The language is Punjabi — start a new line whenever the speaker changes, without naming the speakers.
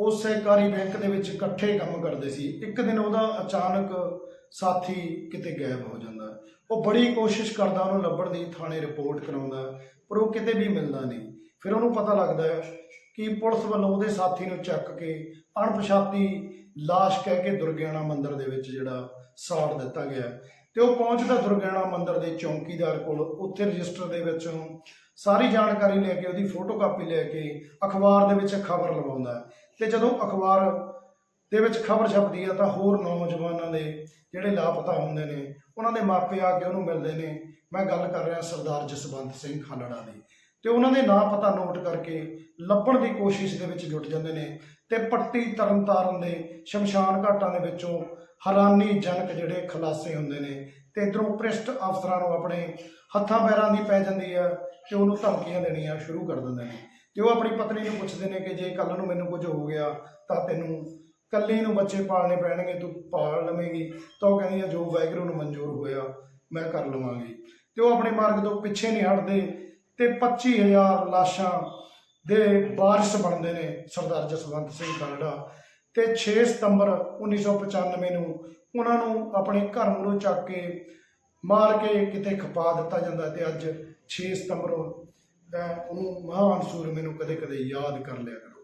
ਉਹ ਸਹਿਕਾਰੀ ਬੈਂਕ ਦੇ ਵਿੱਚ ਇਕੱਠੇ ਕੰਮ ਕਰਦੇ ਸੀ। ਇੱਕ ਦਿਨ ਉਹਦਾ ਅਚਾਨਕ ਸਾਥੀ ਕਿਤੇ ਗਾਇਬ ਹੋ ਜਾਂਦਾ। ਉਹ ਬੜੀ ਕੋਸ਼ਿਸ਼ ਕਰਦਾ ਉਹਨੂੰ ਲੱਭਣ ਦੀ, ਥਾਣੇ ਰਿਪੋਰਟ ਕਰਾਉਂਦਾ, ਪਰ ਉਹ ਕਿਤੇ ਵੀ ਮਿਲਦਾ ਨਹੀਂ। ਫਿਰ ਉਹਨੂੰ ਪਤਾ ਲੱਗਦਾ ਹੈ ਕਿ ਪੁਲਿਸ ਵੱਲੋਂ ਉਹਦੇ ਸਾਥੀ ਨੂੰ ਚੱਕ ਕੇ ਅਣਪਛਾਤੀ ਲਾਸ਼ ਕਹਿ ਕੇ ਦੁਰਗਿਆਣਾ ਮੰਦਿਰ ਦੇ ਵਿੱਚ ਜਿਹੜਾ ਸਾੜ ਦਿੱਤਾ ਗਿਆ। ਹੈ। ਤੇ ਉਹ ਪਹੁੰਚਦਾ ਦੁਰਗਿਆਣਾ ਮੰਦਿਰ ਦੇ ਚੌਂਕੀਦਾਰ ਕੋਲ। ਉੱਥੇ ਰਜਿਸਟਰ ਦੇ ਵਿੱਚੋਂ ਸਾਰੀ ਜਾਣਕਾਰੀ ਲੈ ਕੇ, ਉਹਦੀ ਫੋਟੋਕਾਪੀ ਲੈ ਕੇ ਅਖਬਾਰ ਦੇ ਵਿੱਚ ਖਬਰ ਲਵਾਉਂਦਾ ਹੈ। ਤੇ ਜਦੋਂ ਅਖਬਾਰ ਦੇ ਵਿੱਚ ਖਬਰ ਛਪਦੀ ਹੈ ਤਾਂ ਹੋਰ ਨੌਜਵਾਨਾਂ ਦੇ ਜਿਹੜੇ ਲਾਪਤਾ ਹੁੰਦੇ ਨੇ, ਉਹਨਾਂ ਦੇ ਮਾਪੇ ਆ ਕੇ ਉਹਨੂੰ ਮਿਲਦੇ ਨੇ ਮੈਂ ਗੱਲ ਕਰ ਰਿਹਾ ਸਰਦਾਰ ਜਸਵੰਤ ਸਿੰਘ ਖਾਲੜਾ ਦੀ ਤੇ ਉਹਨਾਂ ਦੇ ਨਾਂ ਪਤਾ ਨੋਟ ਕਰਕੇ ਲੱਭਣ ਦੀ ਕੋਸ਼ਿਸ਼ ਦੇ ਵਿੱਚ ਜੁਟ ਜਾਂਦੇ ਨੇ ਤੇ ਪੱਟੀ ਤਰਨਤਾਰਨ ਦੇ ਸ਼ਮਸ਼ਾਨ ਘਾਟਾਂ ਦੇ ਵਿੱਚੋਂ ਹੈਰਾਨੀਜਨਕ ਜਿਹੜੇ ਖੁਲਾਸੇ ਹੁੰਦੇ ਨੇ ਤੇ ਇਧਰੋਂ ਪ੍ਰਿਸ਼ਟ ਅਫਸਰਾਂ ਨੂੰ ਆਪਣੇ ਹੱਥਾਂ ਪੈਰਾਂ ਦੀ ਪੈ ਜਾਂਦੀ ਹੈ ਤੇ ਉਹਨੂੰ ਧਮਕੀਆਂ ਦੇਣੀਆਂ ਸ਼ੁਰੂ ਕਰ ਦਿੰਦੇ ਨੇ। ਤੇ ਉਹ ਆਪਣੀ ਪਤਨੀ ਨੂੰ ਪੁੱਛਦੇ ਨੇ ਕਿ ਜੇ ਕੱਲ ਨੂੰ ਮੈਨੂੰ ਕੁਝ ਹੋ ਗਿਆ ਤਾਂ ਤੈਨੂੰ ਕੱਲੀ ਨੂੰ ਬੱਚੇ ਪਾਲਣੇ ਪੈਣਗੇ, ਤੂੰ ਪਾਲ ਲਵੇਂਗੀ। ਤਾਂ ਉਹ ਕਹਿੰਦੀ ਆ, ਜੋ ਵਾਹਿਗੁਰੂ ਨੂੰ ਮਨਜ਼ੂਰ ਹੋਇਆ ਮੈਂ ਕਰ ਲਵਾਂਗੀ। ਤੇ ਉਹ ਆਪਣੇ ਮਾਰਗ ਤੋਂ ਪਿੱਛੇ ਨਹੀਂ ਹਟਦੇ। ਤੇ 25000 ਲਾਸ਼ਾਂ ਦੇ ਵਾਰਿਸ ਬਣਦੇ ਨੇ, ਸਰਦਾਰ ਜਸਵੰਤ ਸਿੰਘ ਖਾਲੜਾ ਤੇ 6 ਸਤੰਬਰ 1995 ਨੂੰ ਉਹਨਾਂ ਨੂੰ ਆਪਣੇ ਘਰ ਨੂੰ ਚੱਕ ਕੇ ਮਾਰ ਕੇ ਕਿਤੇ ਖਪਾ ਦਿੱਤਾ ਜਾਂਦਾ ਤੇ ਅੱਜ 6 ਸਤੰਬਰ ਉਹਨੂੰ ਮਹਾਨ ਸੂਰਮੇ ਨੂੰ ਕਦੇ ਕਦੇ ਯਾਦ ਕਰ ਲਿਆ ਕਰੋ।